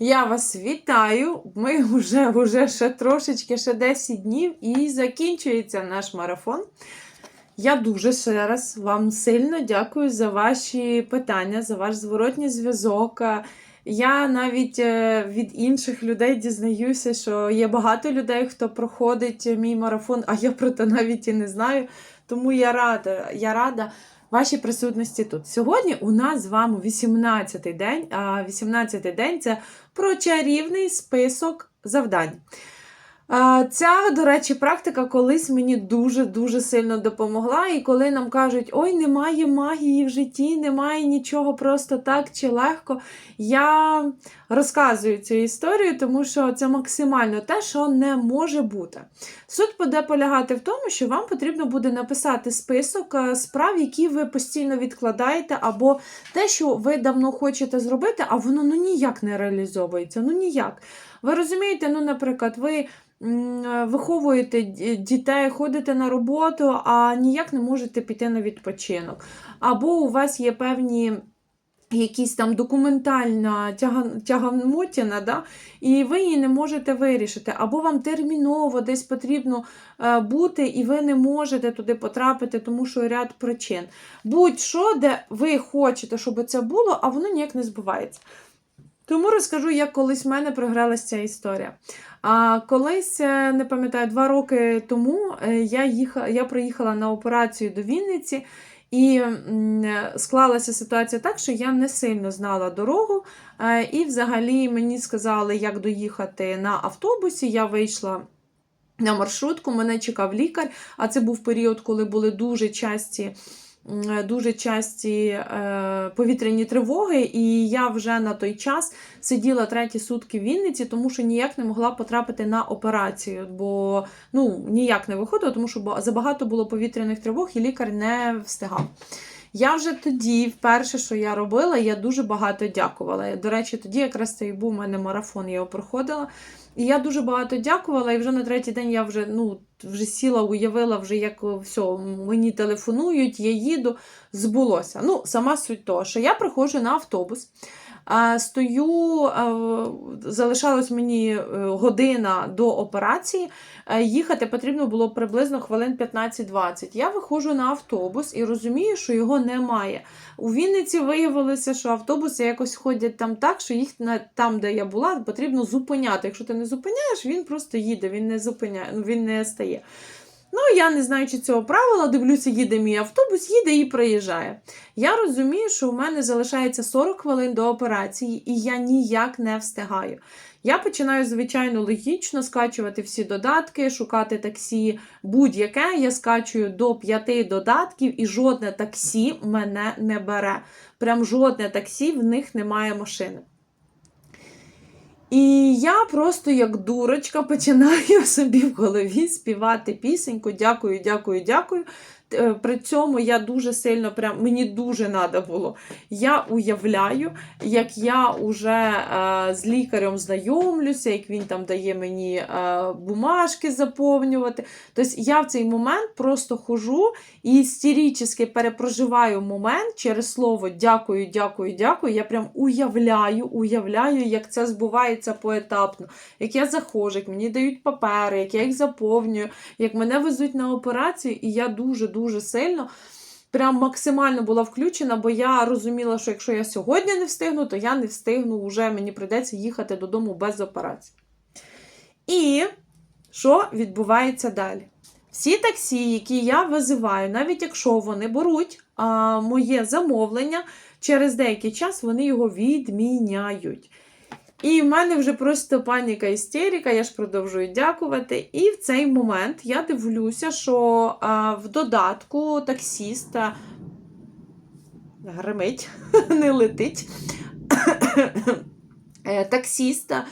Я вас вітаю. Ми вже, вже ще трошечки, ще 10 днів, і закінчується наш марафон. Я дуже ще раз вам сильно дякую за ваші питання, за ваш зворотній зв'язок. Я навіть е, від інших людей дізнаюся, що є багато людей, хто проходить мій марафон, а я про це навіть і не знаю. Тому я рада, я рада вашій присутності тут. Сьогодні у нас з вами 18-й день, а 18-й день це про чарівний список завдань. Ця, до речі, практика колись мені дуже-дуже сильно допомогла. І коли нам кажуть, ой, немає магії в житті, немає нічого просто так чи легко, я розказую цю історію, тому що це максимально те, що не може бути. Суть буде полягати в тому, що вам потрібно буде написати список е, справ, які ви постійно відкладаєте, або те, що ви давно хочете зробити, а воно ну ніяк не реалізовується. Ну ніяк. Ви розумієте, ну, наприклад, ви виховуєте дітей, ходите на роботу, а ніяк не можете піти на відпочинок. Або у вас є певні. Якісь там документальна тяга- тягамотіна, да? і ви її не можете вирішити. Або вам терміново десь потрібно е, бути, і ви не можете туди потрапити, тому що ряд причин. Будь-що, де ви хочете, щоб це було, а воно ніяк не збувається. Тому розкажу, як колись в мене програлася ця історія. А колись, е, не пам'ятаю, два роки тому е, я, їхала, я приїхала на операцію до Вінниці, і склалася ситуація так, що я не сильно знала дорогу. е, І взагалі мені сказали, як доїхати на автобусі. Я вийшла. На маршрутку мене чекав лікар, а це був період, коли були дуже часті, дуже часті е, повітряні тривоги, і я вже на той час сиділа треті сутки в Вінниці, тому що ніяк не могла потрапити на операцію, бо ну, ніяк не виходило, тому що ба- забагато було повітряних тривог, і лікар не встигав. Я вже тоді, вперше, що я робила, я дуже багато дякувала. До речі, тоді якраз це і був у мене марафон, я його проходила. І я дуже багато дякувала, і вже на третій день я вже ну, вже сіла, уявила, вже як все, мені телефонують, я їду, збулося. Ну, сама суть того, що я приходжу на автобус. Стою, а, залишалось мені е, година до операції. е, Їхати потрібно було приблизно хвилин 15-20. Я виходжу на автобус і розумію, що його немає. У Вінниці виявилося, що автобуси якось ходять там так, що їх на там, де я була, потрібно зупиняти. Якщо ти не зупиняєш, він просто їде, він не зупиняє, він не стає. Ну, я не знаючи цього правила, дивлюся, їде мій автобус, їде і проїжджає. Я розумію, що у мене залишається 40 хвилин до операції, і я ніяк не встигаю. Я починаю, звичайно, логічно скачувати всі додатки, шукати таксі будь-яке. Я скачую до п'яти додатків, і жодне таксі мене не бере. Прям жодне таксі, в них немає машини. І я просто як дурочка починаю собі в голові співати пісеньку. Дякую, дякую, дякую. Е, При цьому я дуже сильно, прям мені дуже треба було. Я уявляю, як я вже е, з лікарем знайомлюся, як він там дає мені е, бумажки заповнювати. Тобто я в цей момент просто хожу і істерично перепроживаю момент через слово дякую, дякую, дякую. Я прям уявляю, уявляю, як це збувається поетапно, як я заходжу, як мені дають папери, як я їх заповнюю, як мене везуть на операцію, і я дуже-дуже сильно. Прям максимально була включена, бо я розуміла, що якщо я сьогодні не встигну, то я не встигну, вже мені прийдеться їхати додому без операції. І що відбувається далі? Всі таксі, які я визиваю, навіть якщо вони беруть а, моє замовлення, через деякий час вони його відміняють. І в мене вже просто паніка істерика, я ж продовжую дякувати. І в цей момент я дивлюся, що а, в додатку таксіста гримить, не летить. Е, Таксіста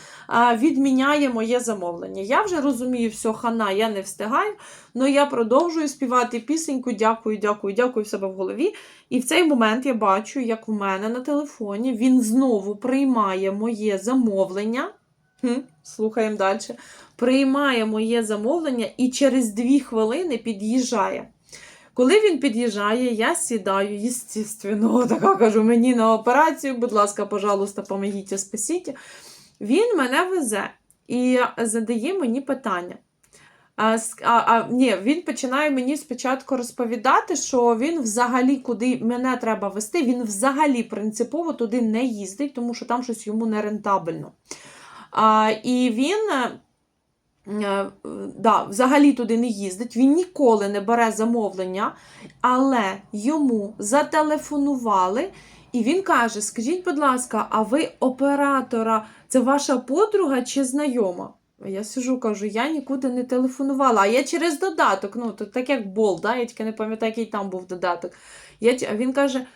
відміняє моє замовлення. Я вже розумію, все, хана, я не встигаю, але я продовжую співати пісеньку, дякую, дякую, дякую в себе в голові. І в цей момент я бачу, як у мене на телефоні він знову приймає моє замовлення. Хм, слухаємо далі. Приймає моє замовлення і через дві хвилини під'їжджає. Коли він під'їжджає, я сідаю, естественно, така кажу, мені на операцію, будь ласка, пожалуйста, помогіть, спасіть. Він мене везе і задає мені питання. А, а, а, ні, він починає мені спочатку розповідати, що він взагалі, куди мене треба вести, він взагалі принципово туди не їздить, тому що там щось йому не рентабельно. А, і він е, е, да, взагалі туди не їздить, він ніколи не бере замовлення, але йому зателефонували, і він каже: Скажіть, будь ласка, а ви оператора, це ваша подруга чи знайома? Я сижу, кажу, я нікуди не телефонувала, а я через додаток. Ну, то так як бол, да? я тільки не пам'ятаю, який там був додаток. Я, він каже: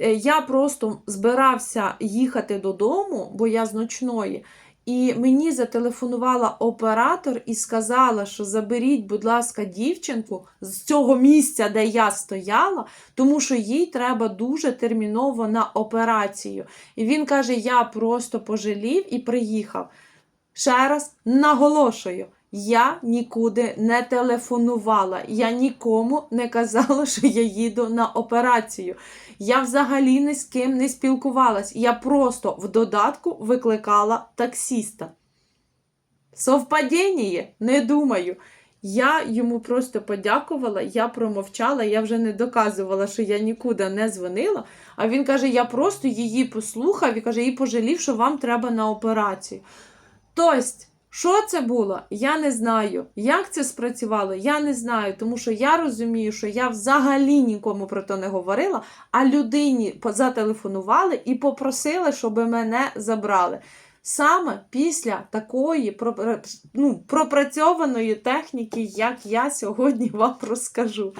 «Е, я просто збирався їхати додому, бо я з ночної. І мені зателефонувала оператор і сказала, що заберіть, будь ласка, дівчинку з цього місця, де я стояла, тому що їй треба дуже терміново на операцію. І він каже: я просто пожалів і приїхав. Ще раз наголошую, я нікуди не телефонувала, я нікому не казала, що я їду на операцію. Я взагалі ні з ким не спілкувалась. Я просто в додатку викликала таксіста. Совпадіння? Не думаю. Я йому просто подякувала, я промовчала, я вже не доказувала, що я нікуди не дзвонила. А він каже: я просто її послухав і каже, і пожалів, що вам треба на операцію. Тобто, що це було? Я не знаю. Як це спрацювало, я не знаю, тому що я розумію, що я взагалі нікому про це не говорила, а людині зателефонували і попросили, щоб мене забрали. Саме після такої ну, пропрацьованої техніки, як я сьогодні вам розкажу.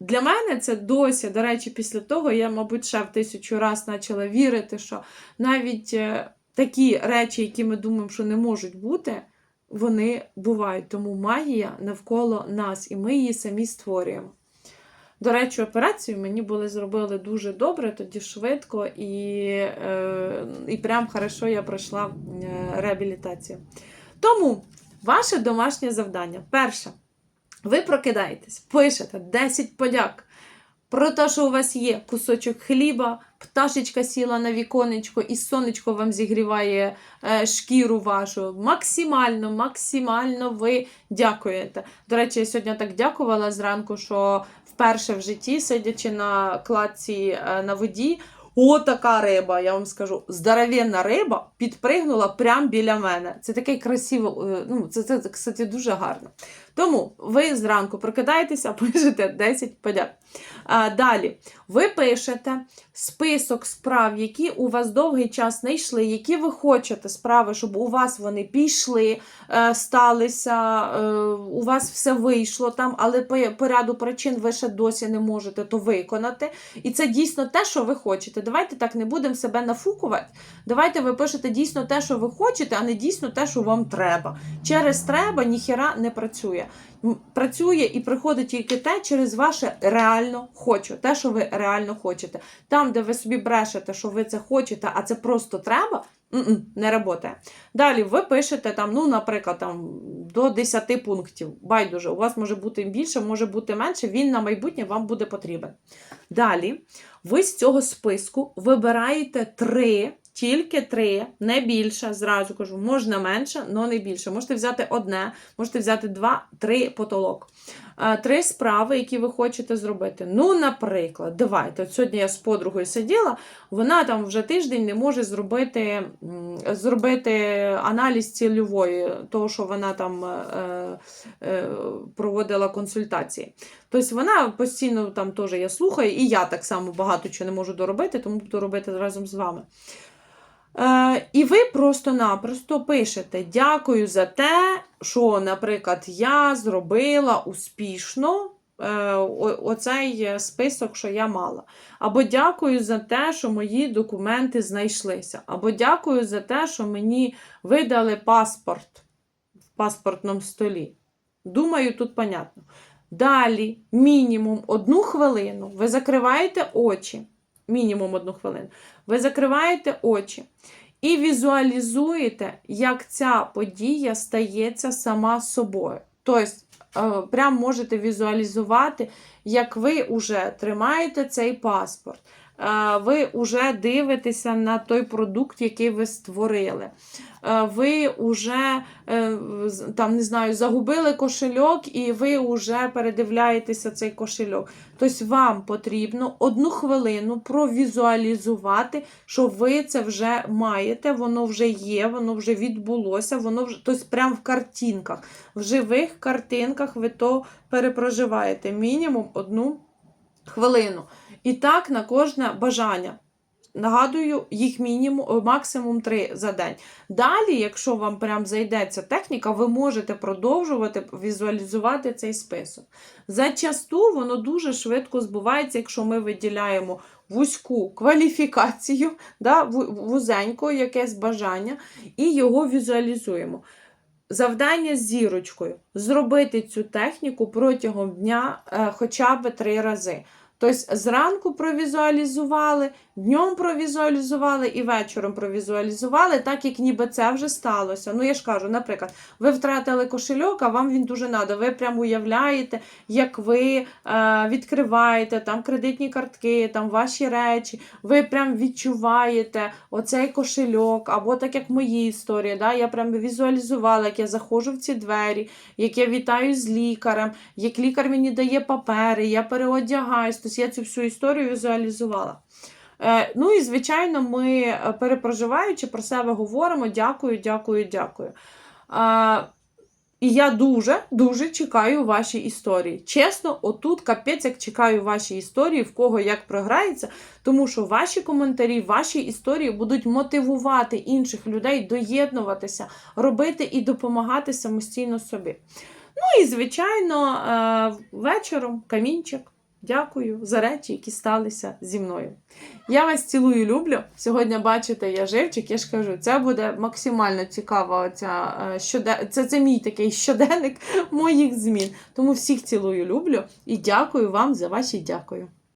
Для мене це досі, до речі, після того я, мабуть, ще в тисячу раз почала вірити, що навіть е, такі речі, які ми думаємо, що не можуть бути, вони бувають. Тому магія навколо нас, і ми її самі створюємо. До речі, операцію мені були зробили дуже добре, тоді швидко, і, е, і прям хорошо я пройшла е, реабілітацію. Тому ваше домашнє завдання. Перше, ви прокидаєтесь, пишете 10 подяк про те, що у вас є кусочок хліба, пташечка сіла на віконечко, і сонечко вам зігріває е, шкіру вашу. Максимально, максимально ви дякуєте. До речі, я сьогодні так дякувала зранку, що вперше в житті, сидячи на кладці е, на воді, о, така риба, я вам скажу, здоровенна риба підпригнула прямо біля мене. Це таке красиво, е, ну, це, це, кстати, дуже гарно. Тому ви зранку прокидаєтеся, пишете 10 подяк. А, далі, ви пишете список справ, які у вас довгий час не йшли, які ви хочете справи, щоб у вас вони пішли, е, сталися, е, у вас все вийшло там, але по, ряду причин ви ще досі не можете то виконати. І це дійсно те, що ви хочете. Давайте так не будемо себе нафукувати. Давайте ви пишете дійсно те, що ви хочете, а не дійсно те, що вам треба. Через треба ніхіра не працює. Працює і приходить тільки те через ваше реально хочу, те, що ви реально хочете. Там, де ви собі брешете, що ви це хочете, а це просто треба, не працює. Далі ви пишете там, ну, наприклад, там до 10 пунктів. Байдуже, у вас може бути більше, може бути менше, він на майбутнє вам буде потрібен. Далі ви з цього списку вибираєте три. Тільки три, не більше, зразу кажу, можна менше, але не більше. Можете взяти одне, можете взяти два, три потолок. Е, Три справи, які ви хочете зробити. Ну, наприклад, давайте. От сьогодні я з подругою сиділа, вона там вже тиждень не може зробити, зробити аналіз цільової, того, що вона там е, е, проводила консультації. Тобто вона постійно там теж я слухаю, і я так само багато чого не можу доробити, тому буду робити разом з вами. Е, і ви просто-напросто пишете: Дякую за те, що, наприклад, я зробила успішно е, оцей список, що я мала. Або дякую за те, що мої документи знайшлися. Або дякую за те, що мені видали паспорт в паспортному столі. Думаю, тут понятно. Далі, мінімум одну хвилину, ви закриваєте очі. Мінімум одну хвилину. Ви закриваєте очі і візуалізуєте, як ця подія стається сама собою. Тобто, е, прям можете візуалізувати, як ви вже тримаєте цей паспорт. Е, ви вже дивитеся на той продукт, який ви створили. Е, Ви вже е, там не знаю, загубили кошельок, і ви вже передивляєтеся цей кошельок. Тобто вам потрібно одну хвилину провізуалізувати, що ви це вже маєте, воно вже є, воно вже відбулося, воно вже тобто прямо в картинках. В живих картинках ви то перепроживаєте мінімум одну хвилину. І так на кожне бажання. Нагадую, їх мінімум, максимум 3 за день. Далі, якщо вам прям зайдеться техніка, ви можете продовжувати візуалізувати цей список. Зачасту воно дуже швидко збувається, якщо ми виділяємо вузьку кваліфікацію, да, вузенько якесь бажання, і його візуалізуємо. Завдання з зірочкою зробити цю техніку протягом дня е, хоча б три рази. Тобто зранку провізуалізували, днем провізуалізували і вечором провізуалізували, так як ніби це вже сталося. Ну, я ж кажу, наприклад, ви втратили кошельок, а вам він дуже надо. Ви прямо уявляєте, як ви е, відкриваєте там кредитні картки, там ваші речі, ви прям відчуваєте оцей кошельок, або так як в моїй історії, да, я прям візуалізувала, як я заходжу в ці двері, як я вітаю з лікарем, як лікар мені дає папери, я переодягаюсь. Тобто я цю всю історію візуалізувала. Е, ну і, звичайно, ми, е, перепроживаючи, про себе говоримо: дякую, дякую, дякую. І я дуже, дуже чекаю ваші історії. Чесно, отут капець, як чекаю ваші історії, в кого як програється, тому що ваші коментарі, ваші історії будуть мотивувати інших людей доєднуватися, робити і допомагати самостійно собі. Ну і, звичайно, е, вечором камінчик. Дякую за речі, які сталися зі мною. Я вас цілую, люблю. Сьогодні бачите, я живчик, я ж кажу, це буде максимально цікава Ця, щоден... це, це мій такий щоденник моїх змін. Тому всіх цілую, люблю і дякую вам за ваші дякую.